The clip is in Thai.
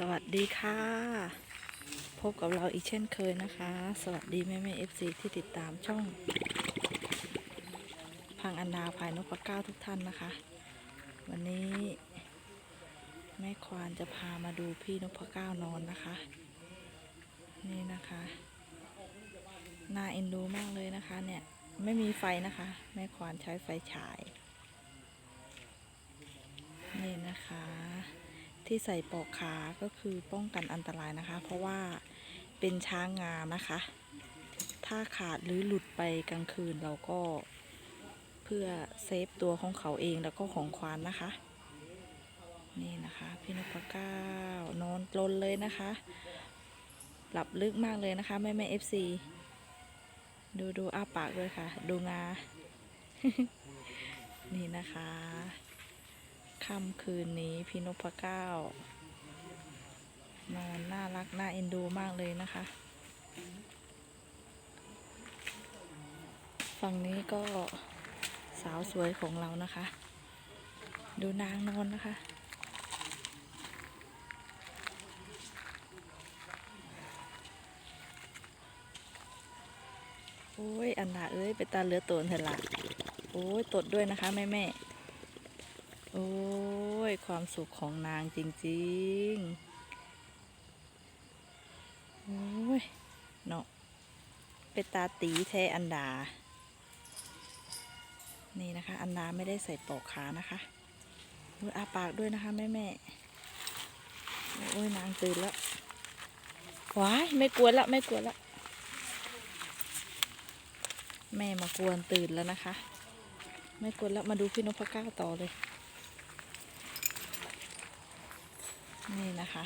สวัสดีค่ะ พบกับเราอีกเช่นเคยนะคะ สวัสดีแม่แม่เอฟซีที่ติดตามช่อง พังอันดาภายนกพเก้าทุกท่านนะคะ วันนี้ แม่ควานจะพามาดูพี่นกพเก้านอนนะคะ นี่นะคะน่าเอ็นดูมากเลยนะคะ เนี่ยไม่มีไฟนะคะ แม่ควานใช้ไฟฉาย นี่นะคะ ที่ใส่ปอกขาก็คือป้องกันอันตรายนะคะ เพราะว่าเป็นช้างงานะคะ ถ้าขาดหรือหลุดไปกลางคืนเราก็เพื่อเซฟตัวของเขาเองแล้วก็ของควานนะคะ นี่นะคะพี่นพเก้านอนกลนเลยนะคะ หลับลึกมากเลยนะคะ แม่แม่เอฟซีดูดูอ้าปากเลยค่ะ ดูงา นี่นะคะ ค่ำคืนนี้พี่นพเก้านอนน่ารัก น่าเอ็นดูมากเลยนะคะ ฝั่งนี้ก็สาวสวยของเรานะคะ ดูนางนอนนะคะ โอ้ย อันดาเอ้ย ไปตาเลือตัวเถอะละโอ้ย ตดด้วยนะคะ แม่แม่โอ้ ยความสุขของนางจริงๆโอ้ยเนาะเป็นตาตีแท้อันดา นี่นะคะ อันดาไม่ได้ใส่ปลอกขานะคะดูอาปากด้วยนะคะแม่แม่โอ้ยนางตื่นแล้วว้ายไม่กวนละไม่กวนละแม่มากวนตื่นแล้วนะคะ ไม่กวนแล้วมาดูพี่นพเก้าต่อเลย นี่นะคะ